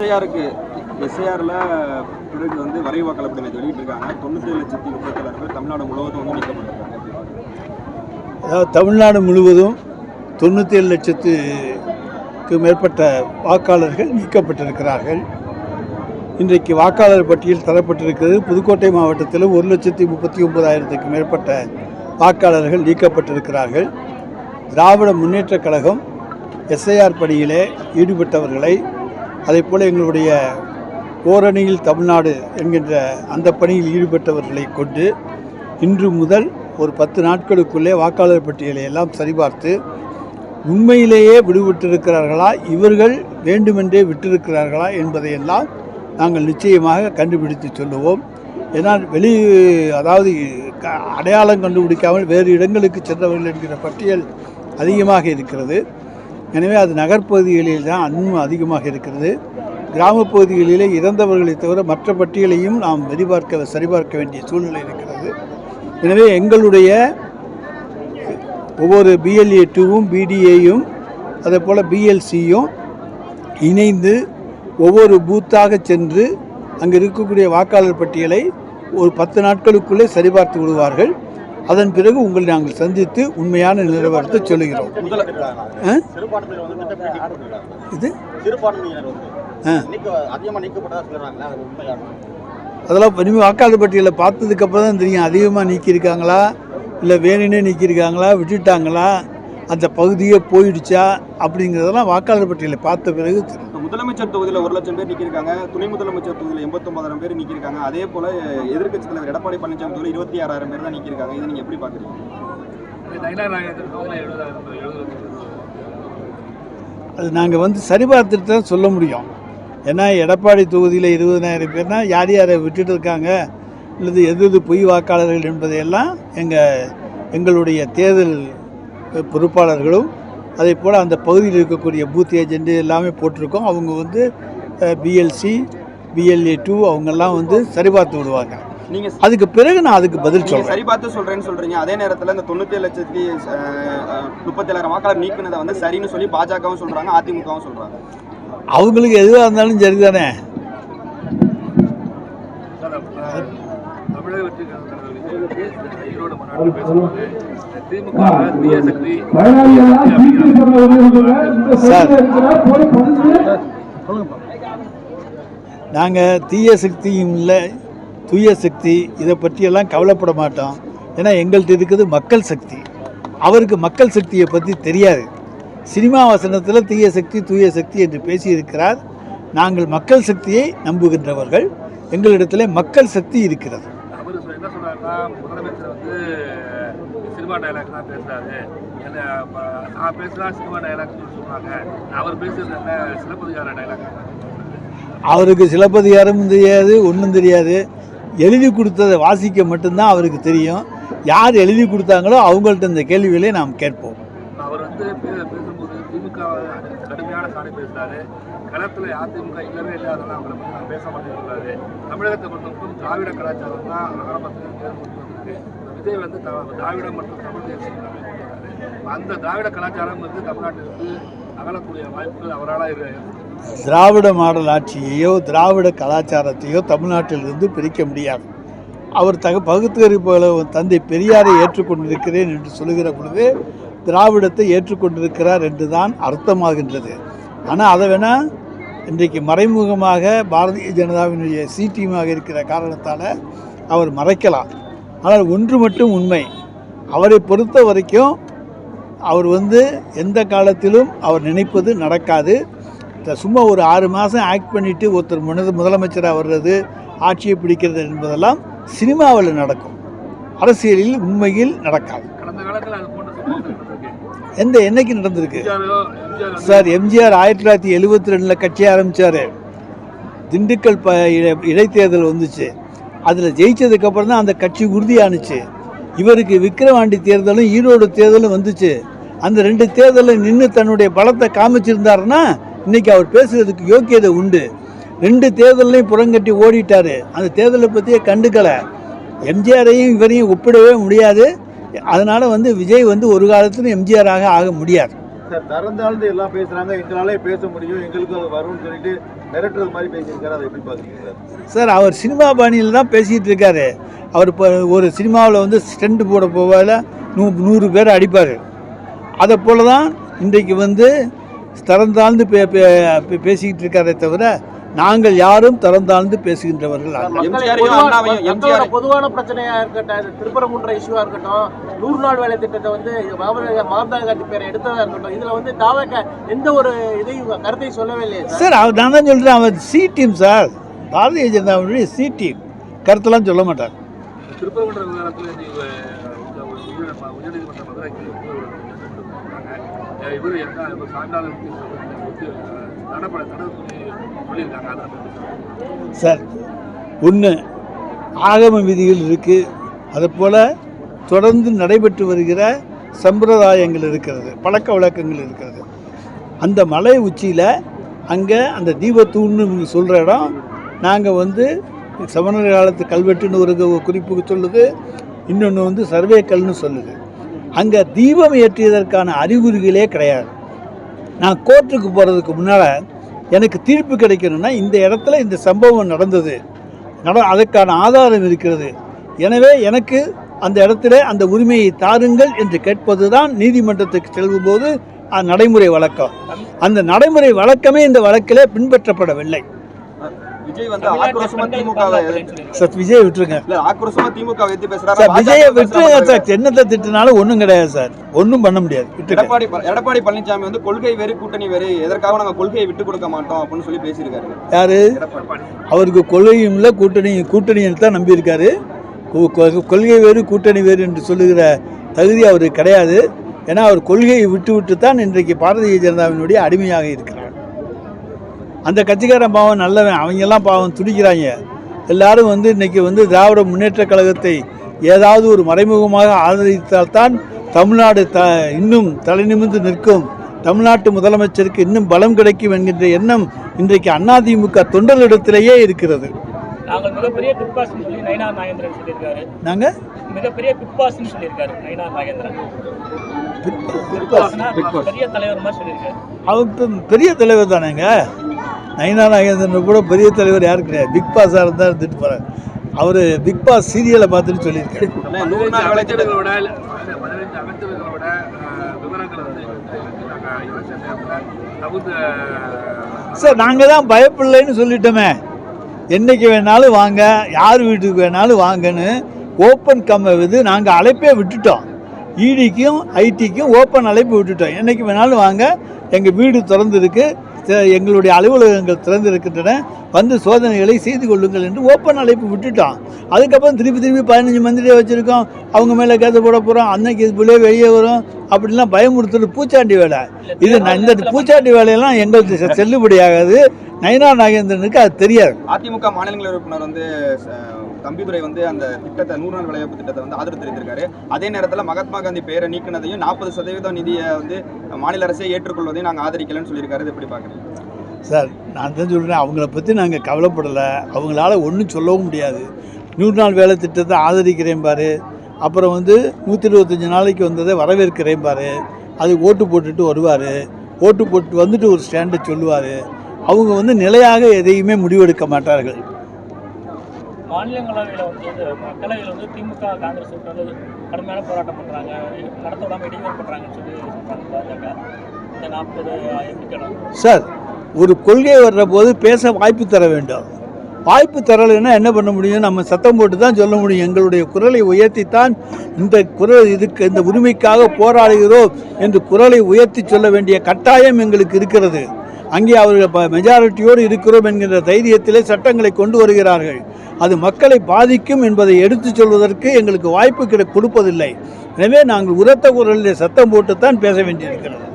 எஸ்ஐஆருக்கு எஸ்ஐஆரில் பிறகு வந்து வரைவு வாக்காளர் நேற்று வெளியிட்டிருக்காங்க தொண்ணூற்றி லட்சத்தி முப்பத்தேழாயிரம் பேர் தமிழ்நாடு முழுவதும் வந்து நீக்கப்பட்டிருக்காங்க. அதாவது தமிழ்நாடு முழுவதும் தொண்ணூற்றி ஏழு லட்சத்துக்கு மேற்பட்ட வாக்காளர்கள் நீக்கப்பட்டிருக்கிறார்கள். இன்றைக்கு வாக்காளர் பட்டியல் தரப்பட்டிருக்கிறது. புதுக்கோட்டை மாவட்டத்தில் ஒரு லட்சத்தி முப்பத்தி ஒன்பதாயிரத்துக்கு மேற்பட்ட வாக்காளர்கள் நீக்கப்பட்டிருக்கிறார்கள். திராவிட முன்னேற்றக் கழகம் எஸ்ஐஆர் பணியிலே ஈடுபட்டவர்களை அதே போல் எங்களுடைய ஓரணியில் தமிழ்நாடு என்கின்ற அந்த பணியில் ஈடுபட்டவர்களை கொண்டு இன்று முதல் ஒரு பத்து நாட்களுக்குள்ளே வாக்காளர் பட்டியலை எல்லாம் சரிபார்த்து உண்மையிலேயே விடுவிட்டிருக்கிறார்களா இவர்கள் வேண்டுமென்றே விட்டிருக்கிறார்களா என்பதையெல்லாம் நாங்கள் நிச்சயமாக கண்டுபிடித்து சொல்லுவோம். ஏன்னால் வெளி அதாவது க- அடையாளம் கண்டுபிடிக்காமல் வேறு இடங்களுக்கு சென்றவர்கள் என்கிற பட்டியல் அதிகமாக இருக்கிறது. எனவே அது நகர்ப்பகுதிகளில் தான் இன்னும் அதிகமாக இருக்கிறது. கிராமப்பகுதிகளிலே இறந்தவர்களை தவிர மற்ற பட்டியலையும் நாம் வெளிபார்க்க சரிபார்க்க வேண்டிய சூழ்நிலை இருக்கிறது. எனவே எங்களுடைய ஒவ்வொரு பிஎல்ஏ டூவும் பிடிஏயும் அதே போல் பிஎல்சியும் இணைந்து ஒவ்வொரு பூத்தாக சென்று அங்கே இருக்கக்கூடிய வாக்காளர் பட்டியலை ஒரு பத்து நாட்களுக்குள்ளே சரிபார்த்து விடுவார்கள். அதன் பிறகு உங்களை நாங்கள் சந்தித்து உண்மையான நிலவரத்தை சொல்லுகிறோம். இது? அதெல்லாம் இனிமேல் வாக்காளர் பட்டியலை பார்த்ததுக்கப்புறம் தான் தெரியும் அதிகமாக நீக்கியிருக்காங்களா? இல்லை வேணுனே நீக்கியிருக்காங்களா? விட்டுட்டாங்களா? அந்த பகுதியே போயிடுச்சா? அப்படிங்கிறதெல்லாம் வாக்காளர் பட்டியலை பார்த்த பிறகு தெரியும். முதலமைச்சர் தொகுதியில் ஒரு லட்சம் பேர் நிற்கிருக்காங்க துணை முதலமைச்சர் தொகுதியில் எண்பத்தொன்பதாயிரம் பேர் நிற்கிருக்காங்க அதே போல் எதிர்க்கட்சி தலைவர் எடப்பாடி பழனிசாமி தொகுதியில் இருபத்தி ஆறாயிரம் பேர் தான் நிற்கிருக்காங்க இதை நீங்கள் எப்படி பார்க்குறீங்க? அது நாங்கள் வந்து சரிபார்த்துட்டு தான் சொல்ல முடியும். ஏன்னா எடப்பாடி தொகுதியில் இருபதனாயிரம் பேர்னா யார் யாரை விட்டுட்டு இருக்காங்க? அல்லது எது எது பொய் வாக்காளர்கள் என்பதையெல்லாம் எங்கள் எங்களுடைய தேர்தல் பொறுப்பாளர்களும் அதே போல் அந்த பகுதியில் இருக்கக்கூடிய பூத் ஏஜென்ட் எல்லாமே போட்டிருக்கோம். அவங்க வந்து பிஎல்சி பிஎல்ஏ டூ அவங்கெல்லாம் வந்து சரிபார்த்து விடுவாங்க. நீங்க அதுக்கு பிறகு நான் அதுக்கு பதில் சொல்கிறேன் சரி பார்த்து சொல்றேன்னு சொல்றீங்க. அதே நேரத்தில் இந்த தொண்ணூத்தி லட்சத்தி முப்பத்தேழாயிரம் வாக்காளர் நீக்கினதை வந்து சரின்னு சொல்லி பாஜகவும் சொல்றாங்க அதிமுகவும் சொல்றாங்க. அவங்களுக்கு எதுவாக இருந்தாலும் சரிதானே? தமிழக வெற்றி ஈரோடு மாநாட்டில் பேசும்போது திமுக நாங்கள் தீய சக்தியும் இல்லை தூய சக்தி இதை பற்றியெல்லாம் கவலைப்பட மாட்டோம். ஏன்னா எங்கள்கிட்ட இருக்குது மக்கள் சக்தி. அவருக்கு மக்கள் சக்தியை பற்றி தெரியாது. சினிமா வசனத்தில் தீய சக்தி தூய சக்தி என்று பேசியிருக்கிறார். நாங்கள் மக்கள் சக்தியை நம்புகின்றவர்கள். எங்களிடத்தில் மக்கள் சக்தி இருக்கிறது அவர் என்ன சொல்றாருன்னா முதலமைச்சர் வந்து சினிமா டைலாக் தான் பேசுறாரு. என்ன நான் பேசுனா சினிமா டைலாக் சொல்றாங்க அவர் பேசுறது என்ன சிலப்பதிகார டைலாக் அவருக்கு சிலப்பதிகாரமும் தெரியாது ஒன்றும் தெரியாது. எழுதி கொடுத்ததை வாசிக்க மட்டும்தான் அவருக்கு தெரியும். யார் எழுதி கொடுத்தாங்களோ அவங்கள்ட்ட இந்த கேள்விகளை நாம் கேட்போம். அவர் வந்து பேசும்போது திமுக கடுமையான சாணி பேசுறாரு. களத்துல அதிமுக இல்லவே இல்லை அதெல்லாம் அவங்களை பத்தி நான் பேச மாட்டேன்னு சொல்றாரு தமிழகத்தை பொறுத்தவரைக்கும் திராவிட கலாச்சாரம் தான் ஆரம்பத்தில் வந்திருக்கு விஜய் வந்து த- திராவிடம் மற்றும் தமிழ் தேசியம் அந்த திராவிட கலாச்சாரம் வந்து தமிழ்நாட்டிற்கு அகலக்கூடிய வாய்ப்புகள் அவரால் திராவிட மாடல் ஆட்சியையோ திராவிட கலாச்சாரத்தையோ தமிழ்நாட்டிலிருந்து பிரிக்க முடியாது. அவர் தக பகுத்தறிவுகளை தந்தை பெரியாரை ஏற்றுக்கொண்டிருக்கிறேன் என்று சொல்லுகிற பொழுது திராவிடத்தை ஏற்றுக்கொண்டிருக்கிறார் என்று தான் அர்த்தமாகின்றது. ஆனால் அதை வேணால் இன்றைக்கு மறைமுகமாக பாரதிய ஜனதாவினுடைய சி டீமாக இருக்கிற காரணத்தால் அவர் மறைக்கலாம். ஆனால் ஒன்று மட்டும் உண்மை. அவரை பொறுத்த வரைக்கும் அவர் வந்து எந்த காலத்திலும் அவர் நினைப்பது நடக்காது. சும்மா ஒரு ஆறு மாதம் ஆக்ட் பண்ணிவிட்டு ஒருத்தர் முத முதலமைச்சராக வர்றது ஆட்சியை பிடிக்கிறது என்பதெல்லாம் சினிமாவில் நடக்கும். அரசியலில் உண்மையில் நடக்காது. எந்த என்னைக்கு நடந்திருக்கு? சார் எம்ஜிஆர் ஆயிரத்தி தொள்ளாயிரத்தி எழுபத்தி ரெண்டில் கட்சி ஆரம்பித்தார் திண்டுக்கல் ப இட- இடைத்தேர்தல் வந்துச்சு. அதில் ஜெயித்ததுக்கப்புறம் தான் அந்த கட்சி உறுதியானுச்சு. இவருக்கு விக்கிரவாண்டி தேர்தலும் ஈரோடு தேர்தலும் வந்துச்சு. அந்த ரெண்டு தேர்தலில் நின்று தன்னுடைய பலத்தை காமிச்சிருந்தாருன்னா இன்னைக்கு அவர் பேசுகிறதுக்கு யோக்கியதை உண்டு. ரெண்டு தேர்தலையும் புறங்கட்டி ஓடிட்டார். அந்த தேர்தலை பற்றியே கண்டுக்கலை. எம்ஜிஆரையும் இவரையும் ஒப்பிடவே முடியாது. அதனால் வந்து விஜய் வந்து ஒரு காலத்திலும் எம்ஜிஆராக ஆக முடியாது. சார் திறந்தாழ்ந்து எல்லாம் பேசுறாங்க. எங்களாலே பேச முடியும். எங்களுக்கு அது வரும்னு சொல்லிட்டு மிரட்டுறது மாதிரி பேசியிருக்காரு. அதை எப்படி பாக்குறீங்க சார்? சார் அவர் சினிமா பாணியில் தான் பேசிகிட்டு இருக்காரு. அவர் இப்போ ஒரு சினிமாவில் வந்து ஸ்டெண்ட் போட போவால நூ நூறு பேர் அடிப்பார். அதை போல தான் இன்றைக்கு வந்து திறந்தாழ்ந்து பே- பே- பேசிக்கிட்டு இருக்காரே தவிர நாங்கள் யாரும் திறந்தாழ்ந்து பேசுகின்றவர்கள் பொதுவான பிரச்சனையா இருக்கட்டும் திருப்பரங்குன்ற இஷ்யூவா இருக்கட்டும் நூறு நாள் வேலை திட்டத்தை வந்து மகாத்மா காந்தி பேரை எடுத்ததா இருக்கட்டும் இதுல வந்து தாவக எந்த ஒரு இதையும் கருத்தையும் சொல்லவே இல்லையே சார். சார் அவர் நான் தான் சொல்கிறேன் அவர் சி டீம் சார். பாரதிய ஜனதாவுடைய சி டீம் கருத்தெல்லாம் சொல்ல மாட்டார். திருப்பரங்குன்ற விவகாரத்தில் நீங்க இந்த ஒரு உயர் உயர்நீதிமன்ற மதுரைக்கு வந்து ஒரு judgment கொடுத்திருக்காங்க. இவர் என்ன இவர் சான்றாளர் நடப்பட தடை சொல்லியிருக்காங்க சார் ஒன்று ஆகம விதிகள் இருக்குது அதுபோல் தொடர்ந்து நடைபெற்று வருகிற சம்பிரதாயங்கள் இருக்கிறது பழக்க வழக்கங்கள் இருக்கிறது. அந்த மலை உச்சியில் அங்கே அந்த தீபத்தூண்னு சொல்கிற இடம் நாங்கள் வந்து சமணர் காலத்து கல்வெட்டுன்னு ஒரு குறிப்புக்கு குறிப்பு சொல்லுது இன்னொன்று வந்து சர்வே கல்னு சொல்லுது. அங்கே தீபம் ஏற்றியதற்கான அறிகுறிகளே கிடையாது. நான் கோர்ட்டுக்கு போகிறதுக்கு முன்னால் எனக்கு தீர்ப்பு கிடைக்கணும்னா இந்த இடத்துல இந்த சம்பவம் நடந்தது. நட அதற்கான ஆதாரம் இருக்கிறது. எனவே எனக்கு அந்த இடத்துல அந்த உரிமையை தாருங்கள் என்று கேட்பது தான் நீதிமன்றத்துக்கு செல்லும்போது நடைமுறை வழக்கம். அந்த நடைமுறை வழக்கமே இந்த வழக்கிலே பின்பற்றப்படவில்லை. விஜய் வந்து ஆக்ரோஷமா திமுகவை சார் விஜய் விட்டுருங்க. இல்ல ஆக்ரோஷமா திமுக எதிர்த்து பேசுறாரு? சார் விஜயை விட்டுருங்க. சார் என்னத்தை திட்டினாலும் ஒன்றும் கிடையாது சார். ஒன்றும் பண்ண முடியாது. எடப்பாடி எடப்பாடி பழனிசாமி வந்து கொள்கை வேறு கூட்டணி வேறு எதற்காக நாங்க கொள்கையை விட்டு கொடுக்க மாட்டோம் அப்படின்னு சொல்லி பேசியிருக்காரு. யாரு? அவருக்கு கொள்கையும் இல்லை கூட்டணி கூட்டணியை தான் நம்பியிருக்காரு. கொள்கை வேறு கூட்டணி வேறு என்று சொல்லுகிற தகுதி அவருக்கு கிடையாது. ஏன்னா அவர் கொள்கையை விட்டு விட்டு தான் இன்றைக்கு பாரதிய ஜனதாவினுடைய அடிமையாக இருக்கிறார். அந்த கட்சிக்காரன் பாவம் நல்லவன். அவங்கெல்லாம் பாவம் துடிக்கிறாங்க. எல்லாரும் வந்து இன்னைக்கு வந்து திராவிட முன்னேற்ற கழகத்தை ஏதாவது ஒரு மறைமுகமாக ஆதரித்தால்தான் தமிழ்நாடு த இன்னும் தலை நிமிர்ந்து நிற்கும். தமிழ்நாட்டு முதலமைச்சருக்கு இன்னும் பலம் கிடைக்கும் என்கின்ற எண்ணம் இன்றைக்கு அதிமுக தொண்டர்களிடத்திலேயே இருக்கிறது. நாங்கள் மிகப்பெரிய பிக் பாஸ்னு சொல்லி நயினார் நாகேந்திரன் சொல்லியிருக்காரு. நாங்கள் மிகப்பெரிய பிக் பாஸ்னு சொல்லியிருக்காரு நயினார் நாகேந்திரன். பிக் பாஸ்னா பெரிய தலைவர் மாதிரி சொல்லியிருக்காரு. அவர் பெரிய தலைவர் தானேங்க? நயினா நாகேந்திரன் கூட பெரிய தலைவர் யாரும் கிடையாது. பிக் பாஸாக இருந்தால் இருந்துட்டு போகிறார் அவர் பிக் பாஸ் சீரியலை பார்த்துட்டு சொல்லியிருக்காரு. சார் நாங்கள் தான் பயப்பில்லைன்னு சொல்லிட்டோமே. என்னைக்கு வேணாலும் வாங்க யார் வீட்டுக்கு வேணாலும் வாங்கன்னு ஓப்பன் கம் இது நாங்கள் அழைப்பே விட்டுட்டோம். இடிக்கும் ஐடிக்கும் ஓப்பன் அழைப்பு விட்டுட்டோம். என்னைக்கு வேணாலும் வாங்க எங்கள் வீடு திறந்திருக்கு. எங்களுடைய அலுவலகங்கள் திறந்திருக்கின்றன. வந்து சோதனைகளை செய்து கொள்ளுங்கள் என்று ஓப்பன் அழைப்பு விட்டுட்டோம் அதுக்கப்புறம் திருப்பி திருப்பி பதினஞ்சு மந்திரியை வச்சுருக்கோம். அவங்க மேலே கேஸ் போட போகிறோம் அன்னைக்கு இது பிள்ளையே வெளியே வரும். அப்படிலாம் பயமுறுத்துறது பூச்சாண்டி வேலை. இது ந- இந்த பூச்சாண்டி வேலையெல்லாம் எங்களுக்கு செல்லுபடியாகாது. நயனா நாகேந்திரனுக்கு அது தெரியாது. அதிமுக மாநிலங்களவை உறுப்பினர் வந்து தம்பிதுரை வந்து அந்த திட்டத்தை நூறு நாள் விளையாப்பு திட்டத்தை வந்து ஆதரவு தெரிவித்திருக்காரு அதே நேரத்தில் மகாத்மா காந்தி பெயரை நீக்கினதையும் நாற்பது சதவீதம் நிதியை வந்து மாநில அரசே ஏற்றுக்கொள்வதையும் நாங்கள் ஆதரிக்கலன்னு சொல்லியிருக்காரு. இது எப்படி பார்க்குறீங்க சார் நான் தான் சொல்கிறேன் அவங்கள பற்றி நாங்கள் கவலைப்படலை. அவங்களால ஒன்றும் சொல்லவும் முடியாது. நூறு நாள் வேலை திட்டத்தை ஆதரிக்கிறேன் பாரு. அப்புறம் வந்து நூற்றி இருபத்தஞ்சி நாளைக்கு வந்ததை வரவேற்கிறேன் பாரு. அது ஓட்டு போட்டுட்டு வருவார். ஓட்டு போட்டு வந்துட்டு ஒரு ஸ்டாண்டை சொல்லுவார். அவங்க வந்து நிலையாக எதையுமே முடிவெடுக்க மாட்டார்கள். மாநிலங்களவையில் வந்து மக்களவையில் வந்து திமுக காங்கிரஸ் வந்து கடுமையான போராட்டம் பண்ணுறாங்க நடத்த விடாமல் இடையூறு பண்ணுறாங்கன்னு சொல்லி சொல்கிறாங்க பாஜக. இந்த நாற்பது எம்பிக்களும் சார் ஒரு கொள்கை வர்ற போது பேச வாய்ப்பு தர வேண்டும். வாய்ப்பு தரலைன்னா என்ன பண்ண முடியும்? நம்ம சத்தம் போட்டு தான் சொல்ல முடியும். எங்களுடைய குரலை உயர்த்தித்தான் இந்த குரல் இதுக்கு இந்த உரிமைக்காக போராடுகிறோம் என்று குரலை உயர்த்தி சொல்ல வேண்டிய கட்டாயம் எங்களுக்கு இருக்கிறது. அங்கே அவர்கள் மெஜாரிட்டியோடு இருக்கிறோம் என்கின்ற தைரியத்திலே சட்டங்களை கொண்டு வருகிறார்கள். அது மக்களை பாதிக்கும் என்பதை எடுத்துச் சொல்வதற்கு எங்களுக்கு வாய்ப்பு கிட கொடுப்பதில்லை. எனவே நாங்கள் உரத்த குரலில் சத்தம் போட்டுத்தான் பேச வேண்டியிருக்கிறது.